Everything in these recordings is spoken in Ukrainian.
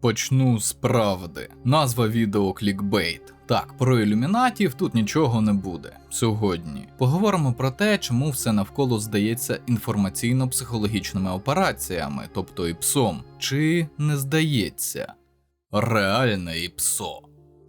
Почну з правди. Назва відео клікбейт. Так, про ілюмінатів тут нічого не буде сьогодні. Поговоримо про те, чому все навколо здається інформаційно-психологічними операціями, тобто і псом. чи не здається. Реальне ІПСО.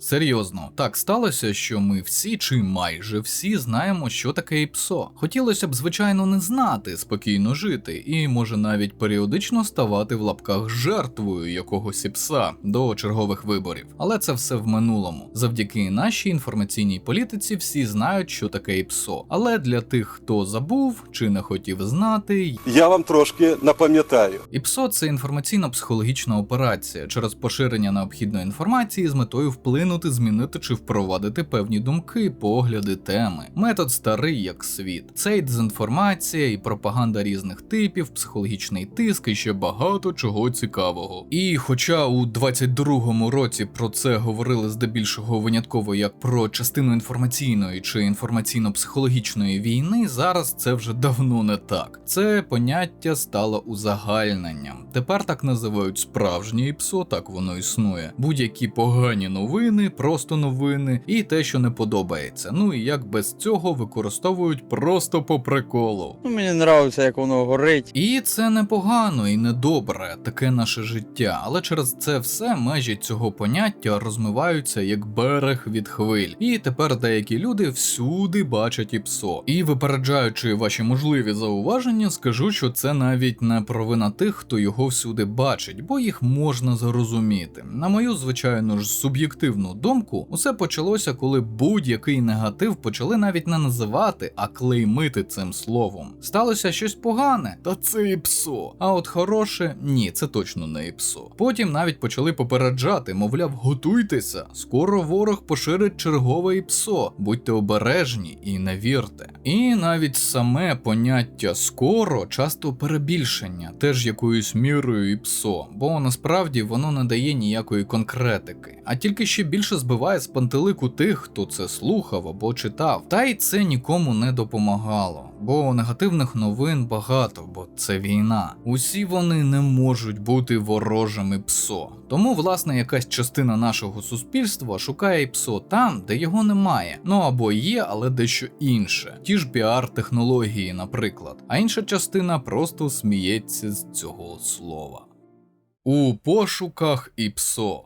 Серйозно, так сталося, що ми всі чи майже всі знаємо, що таке ІПСО. Хотілося б, звичайно, не знати, спокійно жити, і може навіть періодично ставати в лапках жертвою якогось ІПСа до чергових виборів. Але це все в минулому. Завдяки нашій інформаційній політиці всі знають, що таке ІПСО. Але для тих, хто забув чи не хотів знати, Я вам трошки напам'ятаю. ІПСО це інформаційно-психологічна операція через поширення необхідної інформації з метою вплинути, змінити чи впровадити певні думки, погляди, теми. Метод старий як світ. Це і дезінформація, і пропаганда різних типів, психологічний тиск і ще багато чого цікавого. І хоча у 22-му році про це говорили здебільшого винятково як про частину інформаційної чи інформаційно-психологічної війни, зараз це вже давно не так. Це поняття стало узагальненням. Тепер так називають справжнє ІПСО, так воно існує. Будь-які погані новини, просто новини, і те, що не подобається. Ну і як без цього використовують просто по приколу. Ну, мені нравиться, як воно горить. І це непогано і недобре, таке наше життя. Але через це все межі цього поняття розмиваються як берег від хвиль. І тепер деякі люди всюди бачать ІПСО. І випереджаючи ваші можливі зауваження, скажу, що це навіть не провина тих, хто його всюди бачить, бо їх можна зрозуміти. На мою звичайно ж суб'єктивну думку, усе почалося, коли будь-який негатив почали навіть не називати, а клеймити цим словом. Сталося щось погане, та це ІПСО. А от хороше ні, це точно не ІПСО. Потім навіть почали попереджати, мовляв, готуйтеся, скоро ворог поширить чергове ІПСО, будьте обережні і не вірте. І навіть саме поняття скоро часто перебільшення, теж якоюсь мірою ІПСО, бо насправді воно не дає ніякої конкретики, а тільки ще більше збиває з пантелику тих, хто це слухав або читав. Та й це нікому не допомагало, бо негативних новин багато, бо це війна. Усі вони не можуть бути ворожими ПСО. Тому, власне, якась частина нашого суспільства шукає ПСО там, де його немає. Ну або є, але дещо інше. Ті ж піар-технології, наприклад. А інша частина просто сміється з цього слова. У пошуках ІПСО.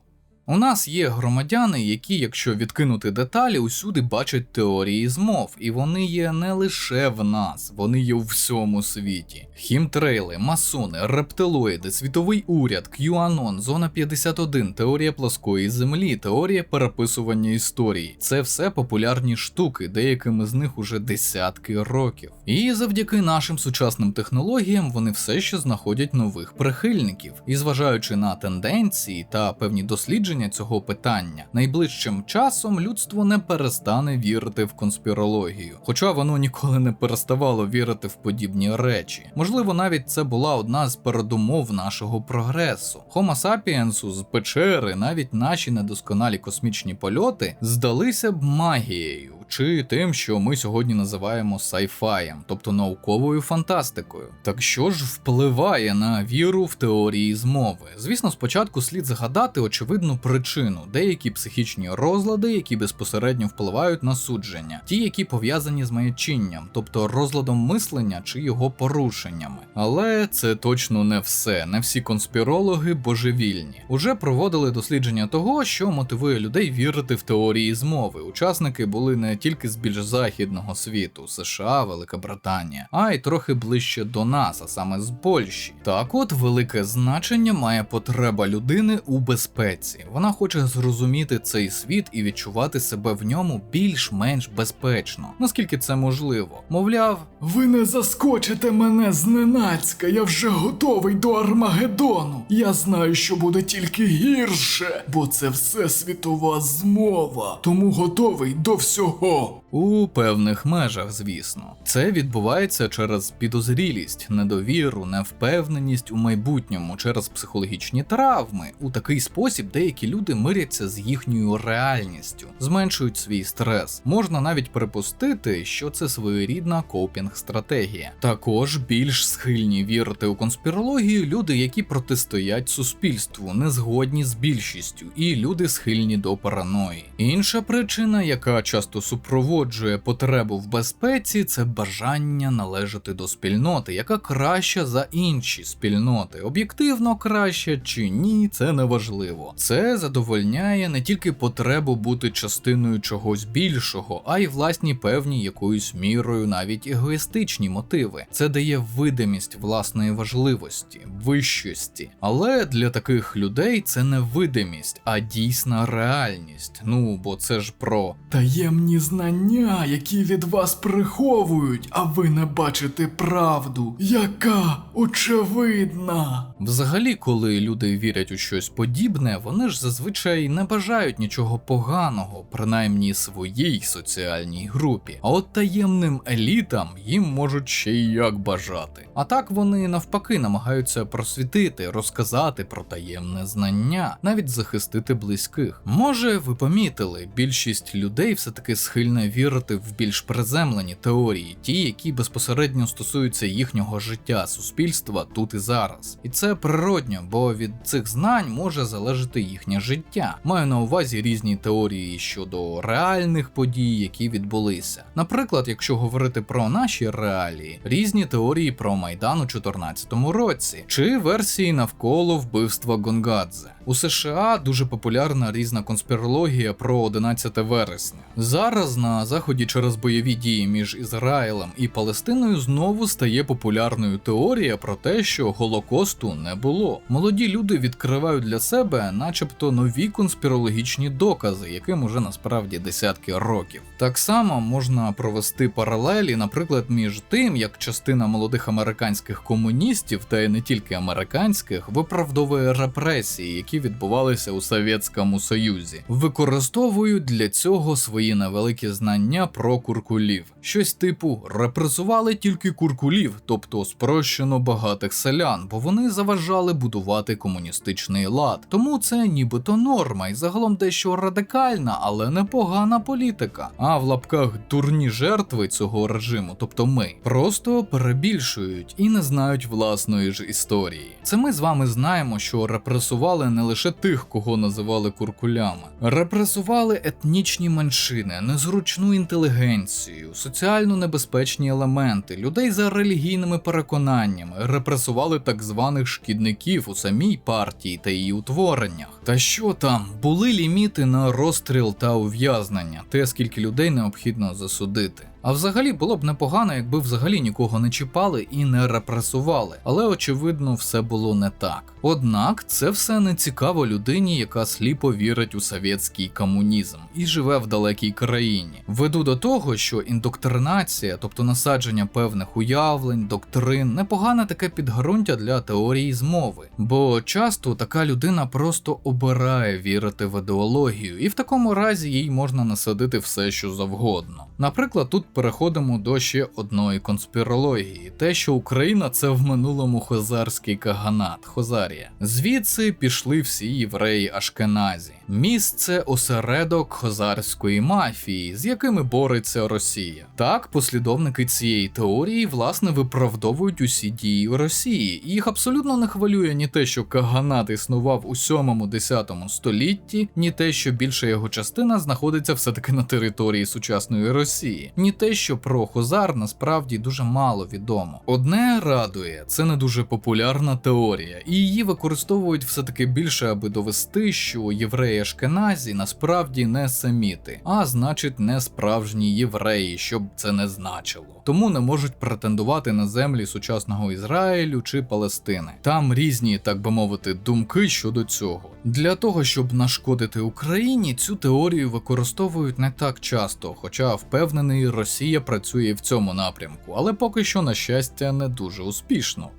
У нас є громадяни, які, якщо відкинути деталі, усюди бачать теорії змов, і вони є не лише в нас, вони є у всьому світі. Хімтрейли, масони, рептилоїди, світовий уряд, QAnon, Зона 51, теорія плоскої землі, теорія переписування історії. Це все популярні штуки, деякими з них уже десятки років. І завдяки нашим сучасним технологіям вони все ще знаходять нових прихильників. І зважаючи на тенденції та певні дослідження цього питання, найближчим часом людство не перестане вірити в конспірологію, хоча воно ніколи не переставало вірити в подібні речі. Можливо, навіть це була одна з передумов нашого прогресу. Homo sapiens з печери, навіть наші недосконалі космічні польоти здалися б магією. Чи тим, що ми сьогодні називаємо сайфаєм, тобто науковою фантастикою. Так що ж впливає на віру в теорії змови? Звісно, спочатку слід згадати очевидну причину: деякі психічні розлади, які безпосередньо впливають на судження, ті, які пов'язані з маячинням, тобто розладом мислення чи його порушеннями. Але це точно не все. Не всі конспірологи божевільні. Уже проводили дослідження того, що мотивує людей вірити в теорії змови. Учасники були не тільки з більш західного світу, США, Велика Британія, а й трохи ближче до нас, а саме з Польщі. Так от велике значення має потреба людини у безпеці. Вона хоче зрозуміти цей світ і відчувати себе в ньому більш-менш безпечно, наскільки це можливо. Мовляв, ви не заскочите мене зненацька, я вже готовий до Армагеддону. Я знаю, що буде тільки гірше, бо це все світова змова, тому готовий до всього. Oh, У певних межах, звісно. Це відбувається через підозрілість, недовіру, невпевненість у майбутньому, через психологічні травми. У такий спосіб деякі люди миряться з їхньою реальністю, зменшують свій стрес. Можна навіть припустити, що це своєрідна копінг-стратегія. Також більш схильні вірити у конспірологію люди, які протистоять суспільству, не згодні з більшістю, і люди схильні до параної. Інша причина, яка часто супроводжує потребу в безпеці, це бажання належати до спільноти, яка краща за інші спільноти. Об'єктивно краще чи ні, це не важливо. Це задовольняє не тільки потребу бути частиною чогось більшого, а й власні певні якоюсь мірою навіть егоїстичні мотиви. Це дає видимість власної важливості, вищості. Але для таких людей це не видимість, а дійсна реальність. Ну бо це ж про таємні знання, які від вас приховують, а ви не бачите правду, яка очевидна. Взагалі, коли люди вірять у щось подібне, вони ж зазвичай не бажають нічого поганого, принаймні своїй соціальній групі. А от таємним елітам їм можуть ще й як бажати. А так вони навпаки намагаються просвітити, розказати про таємне знання, навіть захистити близьких. Може, ви помітили, більшість людей все-таки схильна вірити в більш приземлені теорії, ті, які безпосередньо стосуються їхнього життя, суспільства тут і зараз. І це природньо, бо від цих знань може залежати їхнє життя. Маю на увазі різні теорії щодо реальних подій, які відбулися. Наприклад, якщо говорити про наші реалії, різні теорії про Майдан у 2014 році, чи версії навколо вбивства Гонгадзе. У США дуже популярна різна конспірологія про 11 вересня. Зараз на заході через бойові дії між Ізраїлем і Палестиною знову стає популярною теорія про те, що Голокосту не було. Молоді люди відкривають для себе, начебто, нові конспірологічні докази, яким уже насправді десятки років. Так само можна провести паралелі, наприклад, між тим, як частина молодих американських комуністів, та й не тільки американських, виправдовує репресії, які відбувалися у Совєтському Союзі, використовують для цього свої невеликі знання про куркулів. Щось типу репресували тільки куркулів, тобто спрощено багатих селян, бо вони заважали будувати комуністичний лад. Тому це нібито норма і загалом дещо радикальна, але непогана політика. А в лапках дурні жертви цього режиму, тобто ми, просто перебільшують і не знають власної ж історії. Це ми з вами знаємо, що репресували не лише тих, кого називали куркулями, репресували етнічні меншини, незручну інтелігенцію, соціально небезпечні елементи, людей за релігійними переконаннями, репресували так званих шкідників у самій партії та її утвореннях. Та що там, були ліміти на розстріл та ув'язнення, те скільки людей необхідно засудити. А взагалі було б непогано, якби взагалі нікого не чіпали і не репресували, але очевидно, все було не так. Однак це все не цікаво людині, яка сліпо вірить у совєтський комунізм і живе в далекій країні. Веду до того, що індоктринація, тобто насадження певних уявлень, доктрин, непогане таке підґрунтя для теорії змови, бо часто така людина просто обирає вірити в ідеологію, і в такому разі їй можна насадити все, що завгодно. Наприклад, тут переходимо до ще одної конспірології: те, що Україна це в минулому хозарський каганат, Хозарія. Звідси пішли всі євреї Ашкеназі. Місце осередок хозарської мафії, з якими бореться Росія. Так, послідовники цієї теорії власне виправдовують усі дії Росії, їх абсолютно не хвилює ні те, що каганат існував у 7-10 столітті, ні те, що більша його частина знаходиться все-таки на території сучасної Росії, ні те, що про Хозар насправді дуже мало відомо. Одне радує, це не дуже популярна теорія, і її використовують все-таки більше, аби довести, що євреї Ашкеназі насправді не семіти, а значить не справжні євреї, щоб це не значило. Тому не можуть претендувати на землі сучасного Ізраїлю чи Палестини. Там різні, так би мовити, думки щодо цього. Для того, щоб нашкодити Україні, цю теорію використовують не так часто, хоча впевнений, Росія працює в цьому напрямку, але поки що, на щастя, не дуже успішно.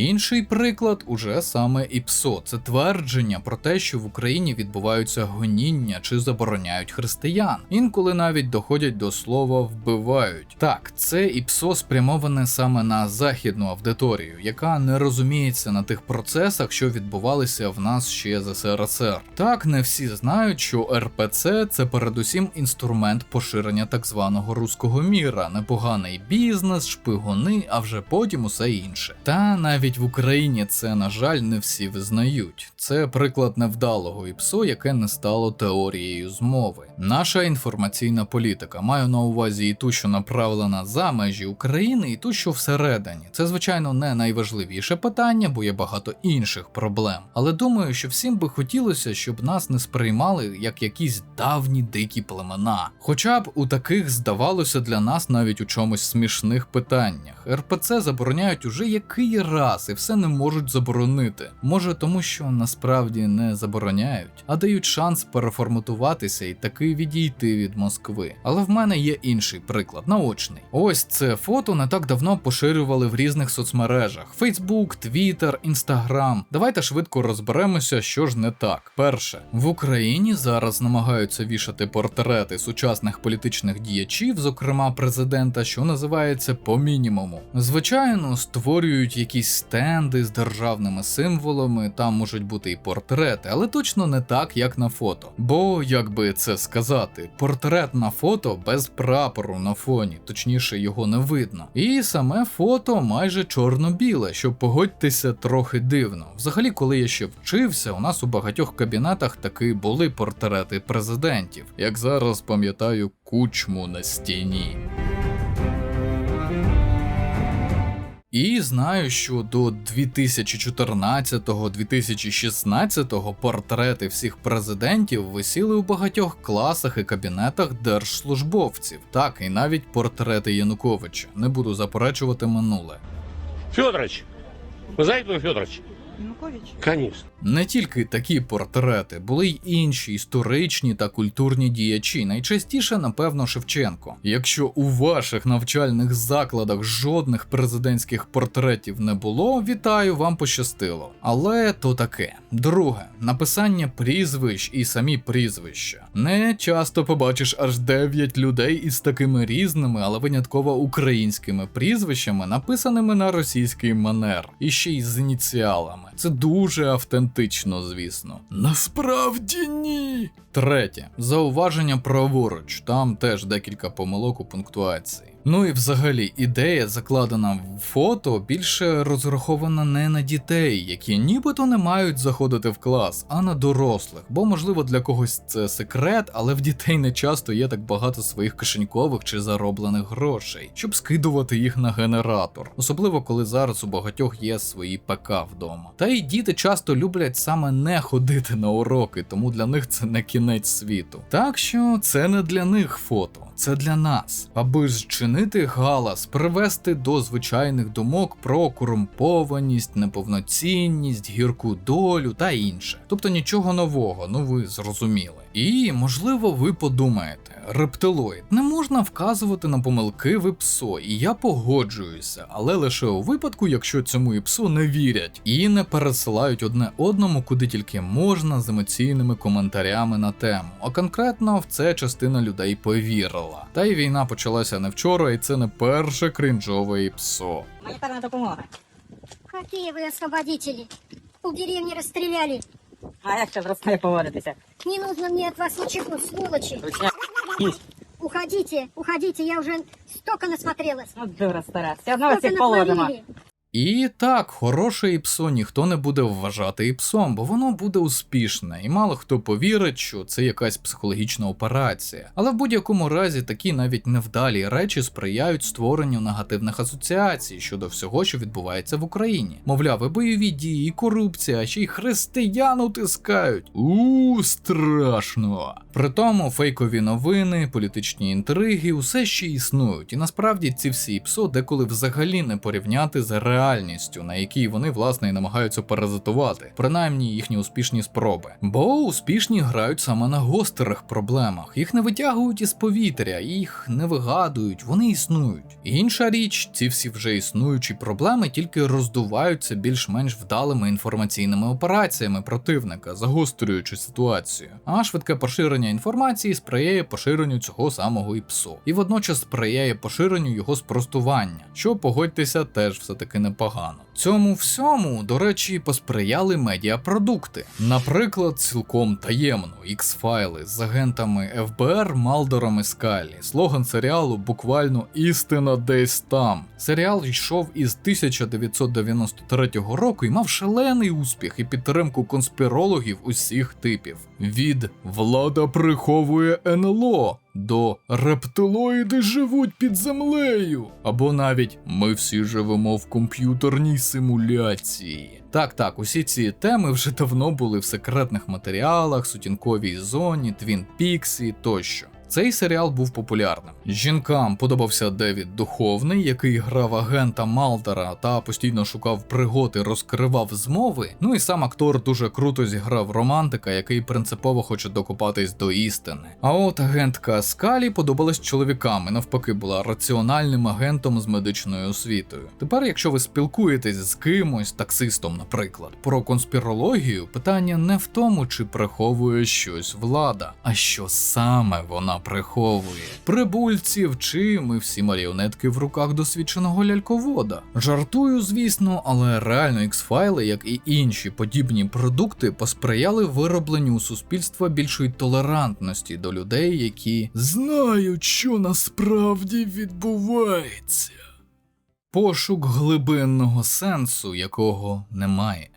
Інший приклад уже саме ІПСО. Це твердження про те, що в Україні відбуваються гоніння чи забороняють християн. Інколи навіть доходять до слова вбивають. Так, це ІПСО спрямоване саме на західну аудиторію, яка не розуміється на тих процесах, що відбувалися в нас ще з СРСР. Так, не всі знають, що РПЦ це передусім інструмент поширення так званого руського міра, непоганий бізнес, шпигуни, а вже потім усе інше. Та навіть в Україні це, на жаль, не всі визнають. Це приклад невдалого ІПСО, яке не стало теорією змови. Наша інформаційна політика маю на увазі і ту, що направлена за межі України, і ту, що всередині. Це, звичайно, не найважливіше питання, бо є багато інших проблем. Але думаю, що всім би хотілося, щоб нас не сприймали як якісь давні дикі племена. Хоча б у таких здавалося для нас навіть у чомусь смішних питаннях. РПЦ забороняють уже який раз і все не можуть заборонити. Може, тому що насправді не забороняють, а дають шанс переформатуватися і таки відійти від Москви. Але в мене є інший приклад, наочний. Ось це фото не так давно поширювали в різних соцмережах: Facebook, Twitter, Instagram. Давайте швидко розберемося, що ж не так. Перше, в Україні зараз намагаються вішати портрети сучасних політичних діячів, зокрема президента, що називається по мінімуму. Звичайно, створюють якісь стенди з державними символами, там можуть бути і портрети, але точно не так, як на фото. Бо, як би це сказати, портрет на фото без прапору на фоні, точніше його не видно. І саме фото майже чорно-біле, що погодьтеся трохи дивно. Взагалі, коли я ще вчився, у нас у багатьох кабінетах таки були портрети президентів, як зараз пам'ятаю кучму на стіні. І знаю, що до 2014-2016 портрети всіх президентів висіли у багатьох класах і кабінетах держслужбовців, так і навіть портрети Януковича. Не буду заперечувати минуле. Федорович. ви знаете, Федорович? Янукович? Конечно. Не тільки такі портрети, були й інші історичні та культурні діячі, найчастіше, напевно, Шевченко. Якщо у ваших навчальних закладах жодних президентських портретів не було, вітаю, вам пощастило. Але то таке. Друге, написання прізвищ і самі прізвища. Не часто побачиш аж 9 людей із такими різними, але винятково українськими прізвищами, написаними на російський манер, і ще й з ініціалами. Це дуже автентично, звісно. Насправді ні. Третє. Зауваження праворуч. Там теж декілька помилок у пунктуації. Ну і взагалі, ідея, закладена в фото, більше розрахована не на дітей, які нібито не мають заходити в клас, а на дорослих. Бо, можливо, для когось це секрет, але в дітей не часто є так багато своїх кишенькових чи зароблених грошей, щоб скидувати їх на генератор, особливо коли зараз у багатьох є свої ПК вдома. Та й діти часто люблять саме не ходити на уроки, тому для них це не кінець світу. Так що це не для них фото. Це для нас, аби зчинити галас, привести до звичайних думок про корумпованість, неповноцінність, гірку долю та інше. Тобто нічого нового, ну ви зрозуміли. І можливо, ви подумаєте, рептилоїд не можна вказувати на помилки в ІПСО, і я погоджуюся, але лише у випадку, якщо цьому ІПСО не вірять і не пересилають одне одному, куди тільки можна з емоційними коментарями на тему. А конкретно в це частина людей повірила. Та й війна почалася не вчора, і це не перше крінжове ІПСО. Гуманитарная допомога. Какие вы освободители? У деревни расстреляли. А як це зростає поводитися? Не нужно мне от вас ничего, сволочи. Уходите, уходите, я уже столько насмотрелась. Ну, дура стара. Все одно всіх положимо. І так, хороше іпсо ніхто не буде вважати іпсом, бо воно буде успішне, і мало хто повірить, що це якась психологічна операція. Але в будь-якому разі такі навіть невдалі речі сприяють створенню негативних асоціацій щодо всього, що відбувається в Україні. Мовляв, і бойові дії, і корупція, а ще й християн утискають. У страшно. При тому фейкові новини, політичні інтриги, усе ще існують, і насправді ці всі іпсо деколи взагалі не порівняти з реальними реальністю, на якій вони власне і намагаються паразитувати, принаймні їхні успішні спроби. Бо успішні грають саме на гострих проблемах. Їх не витягують із повітря, їх не вигадують, вони існують. Інша річ, ці всі вже існуючі проблеми тільки роздуваються більш-менш вдалими інформаційними операціями противника, загострюючи ситуацію. А швидке поширення інформації сприяє поширенню цього самого ІПСО, і водночас сприяє поширенню його спростування, що погодьтеся теж все таки непогано. Цьому всьому, до речі, посприяли медіапродукти. Наприклад, цілком таємно X-файли з агентами ФБР Малдором і Скалі. Слоган серіалу буквально істина десь там. Серіал йшов із 1993 року і мав шалений успіх і підтримку конспірологів усіх типів. Від влада приховує НЛО до рептилоїди живуть під землею. Або навіть ми всі живемо в комп'ютерній симуляції. Так, так, усі ці теми вже давно були в секретних матеріалах, сутінковій зоні, Твін Піксі тощо. Цей серіал був популярним. Жінкам подобався Девід Духовний, який грав агента Малдера та постійно шукав пригод і розкривав змови. Ну і сам актор дуже круто зіграв романтика, який принципово хоче докопатись до істини. А от агентка Скалі подобалась чоловікам і навпаки була раціональним агентом з медичною освітою. Тепер, якщо ви спілкуєтесь з кимось, таксистом, наприклад, про конспірологію, питання не в тому, чи приховує щось влада, а що саме вона приховує. Прибульців чи ми всі маріонетки в руках досвідченого ляльковода. Жартую, звісно, але реально X-файли, як і інші подібні продукти, посприяли виробленню у суспільства більшої толерантності до людей, які знають, що насправді відбувається. Пошук глибинного сенсу, якого немає.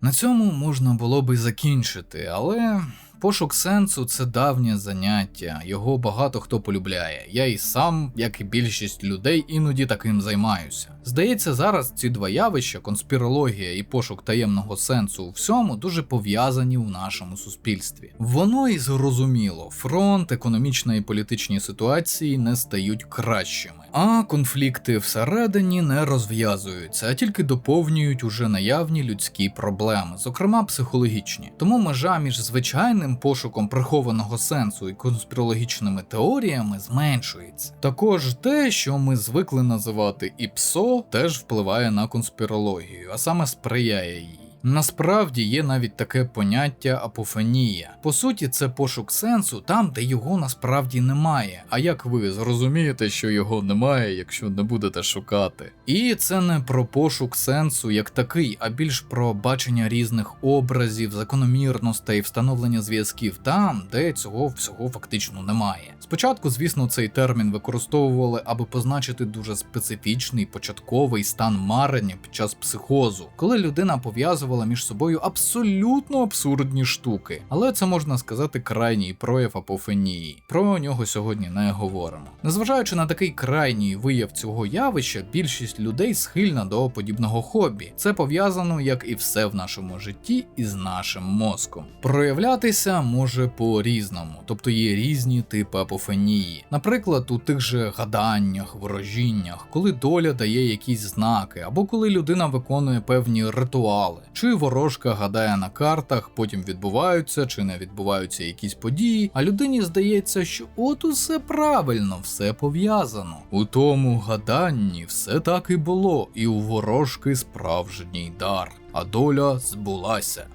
На цьому можна було би закінчити, але пошук сенсу це давнє заняття, його багато хто полюбляє. Я і сам, як і більшість людей, іноді таким займаюся. Здається, зараз ці два явища, конспірологія і пошук таємного сенсу у всьому, дуже пов'язані у нашому суспільстві. Воно і зрозуміло, фронт, економічна і політичні ситуації не стають кращими. А конфлікти всередині не розв'язуються, а тільки доповнюють уже наявні людські проблеми, зокрема психологічні. Тому межа між звичайним пошуком прихованого сенсу і конспірологічними теоріями зменшується. Також те, що ми звикли називати ІПСО, теж впливає на конспірологію, а саме сприяє їй. Насправді є навіть таке поняття апофенія. По суті, це пошук сенсу там, де його насправді немає. А як ви зрозумієте, що його немає, якщо не будете шукати? І це не про пошук сенсу як такий, а більш про бачення різних образів, закономірностей, встановлення зв'язків там, де цього всього фактично немає. Спочатку, звісно, цей термін використовували, аби позначити дуже специфічний початковий стан марення під час психозу, коли людина пов'язувала між собою абсолютно абсурдні штуки. Але це можна сказати крайній прояв апофенії. Про нього сьогодні не говоримо. Незважаючи на такий крайній вияв цього явища, більшість людей схильна до подібного хобі. Це пов'язано, як і все в нашому житті, із нашим мозком. Проявлятися може по-різному, тобто є різні типи апофенії. Наприклад, у тих же гаданнях, ворожіннях, коли доля дає якісь знаки, або коли людина виконує певні ритуали, чи ворожка гадає на картах, потім відбуваються чи не відбуваються якісь події, а людині здається, що от усе правильно, все пов'язано. У тому гаданні все так і було, і у ворожки справжній дар, а доля збулася.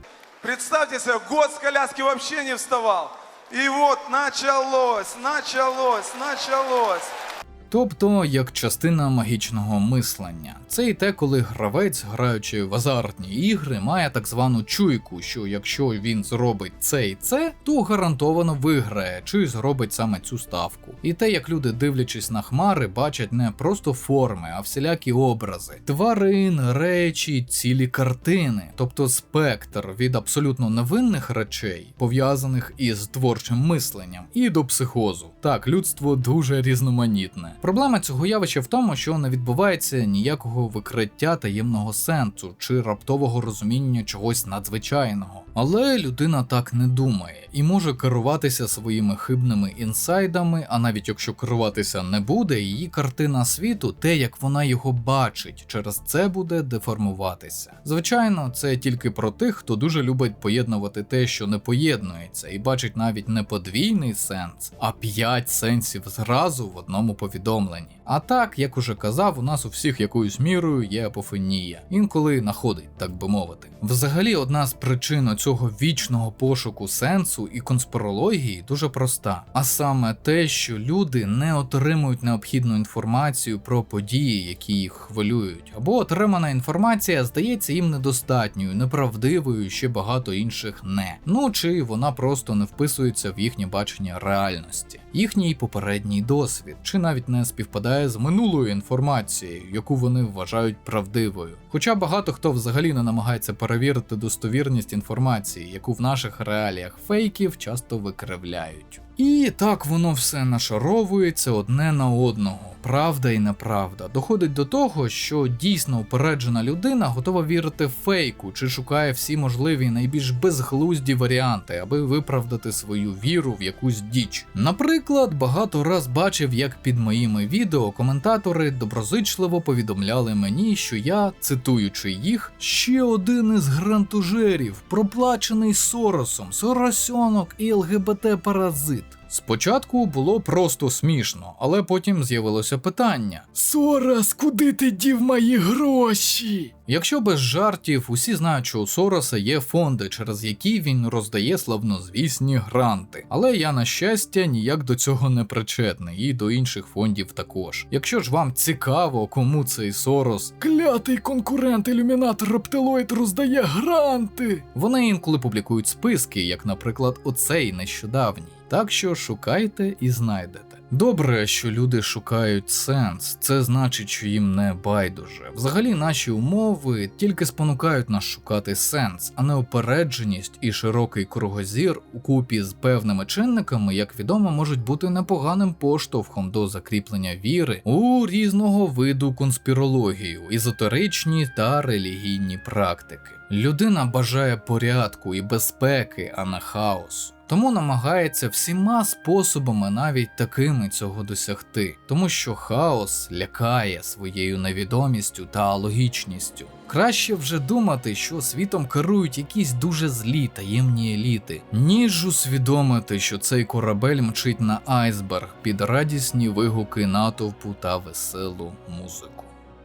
Представьте себе, год с коляски вообще не вставал. И вот началось, началось, началось. Тобто як частина магічного мислення. Це і те, коли гравець, граючи в азартні ігри, має так звану чуйку, що якщо він зробить це і це, то гарантовано виграє, чи зробить саме цю ставку. І те, як люди, дивлячись на хмари, бачать не просто форми, а всілякі образи, тварин, речі, цілі картини, тобто спектр від абсолютно невинних речей, пов'язаних із творчим мисленням, і до психозу. Так, людство дуже різноманітне. Проблема цього явища в тому, що не відбувається ніякого викриття таємного сенсу чи раптового розуміння чогось надзвичайного. Але людина так не думає і може керуватися своїми хибними інсайдами, а навіть якщо керуватися не буде, її картина світу, те, як вона його бачить, через це буде деформуватися. Звичайно, це тільки про тих, хто дуже любить поєднувати те, що не поєднується, і бачить навіть не подвійний сенс, а п'ять сенсів зразу в одному повідомленні повідомлені. А так, як уже казав, у нас у всіх якоюсь мірою є апофенія, інколи находить, так би мовити. Взагалі, одна з причин цього вічного пошуку сенсу і конспірології дуже проста, а саме те, що люди не отримують необхідну інформацію про події, які їх хвилюють, або отримана інформація здається їм недостатньою, неправдивою, ще багато інших не. Ну чи вона просто не вписується в їхнє бачення реальності, їхній попередній досвід, чи навіть не співпадає з минулою інформацією, яку вони вважають правдивою. Хоча багато хто взагалі не намагається перевірити достовірність інформації, яку в наших реаліях фейків часто викривляють. І так воно все нашаровується одне на одного. Правда і неправда доходить до того, що дійсно упереджена людина готова вірити фейку чи шукає всі можливі найбільш безглузді варіанти, аби виправдати свою віру в якусь діч. Наприклад, багато раз бачив, як під моїми відео коментатори доброзичливо повідомляли мені, що я, цитуючи їх, ще один із грантужерів, проплачений Соросом, Соросьонок і ЛГБТ-паразит. Спочатку було просто смішно, але потім з'явилося питання: Сорос, куди ти дів мої гроші? Якщо без жартів, усі знають, що у Сороса є фонди, через які він роздає славнозвісні гранти. Але я, на щастя, ніяк до цього не причетний, і до інших фондів також. Якщо ж вам цікаво, кому цей Сорос, клятий конкурент ілюмінат Рептилоїд роздає гранти. Вони інколи публікують списки, як, наприклад, оцей нещодавній. Так що шукайте і знайдете. Добре, що люди шукають сенс, це значить, що їм не байдуже. Взагалі, наші умови тільки спонукають нас шукати сенс, а не опередженість і широкий кругозір у купі з певними чинниками, як відомо, можуть бути непоганим поштовхом до закріплення віри у різного виду конспірологію, езотеричні та релігійні практики. Людина бажає порядку і безпеки, а не хаосу. Тому намагається всіма способами, навіть такими, цього досягти, тому що хаос лякає своєю невідомістю та логічністю. Краще вже думати, що світом керують якісь дуже злі таємні еліти, ніж усвідомити, що цей корабель мчить на айсберг під радісні вигуки натовпу та веселу музику.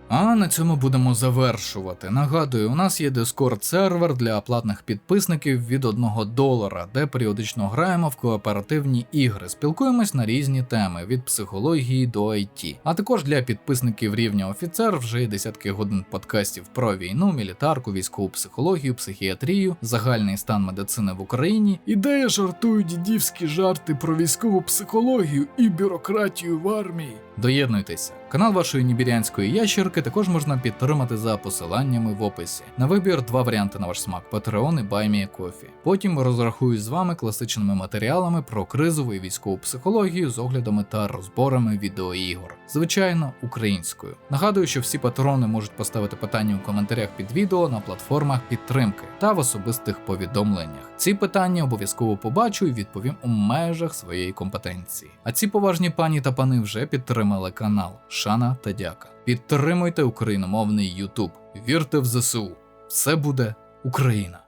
А на цьому будемо завершувати. Нагадую, у нас є Discord сервер для платних підписників від 1 долара, де періодично граємо в кооперативні ігри, спілкуємось на різні теми від психології до IT. А також для підписників рівня офіцер вже є десятки годин подкастів про війну, мілітарку, військову психологію, психіатрію, загальний стан медицини в Україні, ідея жартують дідівські жарти про військову психологію і бюрократію в армії. Доєднуйтеся. Канал вашої нібірянської ящерки також можна підтримати за посиланнями в описі. На вибір два варіанти на ваш смак: Patreon і BuyMeACoffee. Потім розрахуюсь з вами класичними матеріалами про кризову і військову психологію з оглядами та розборами відеоігор. Звичайно, українською. Нагадую, що всі патрони можуть поставити питання у коментарях під відео на платформах підтримки та в особистих повідомленнях. Ці питання обов'язково побачу і відповім у межах своєї компетенції. А ці поважні пані та пани вже підтримали канал. Шана та дяка. Підтримуйте україномовний YouTube. Вірте в ЗСУ. Все буде Україна!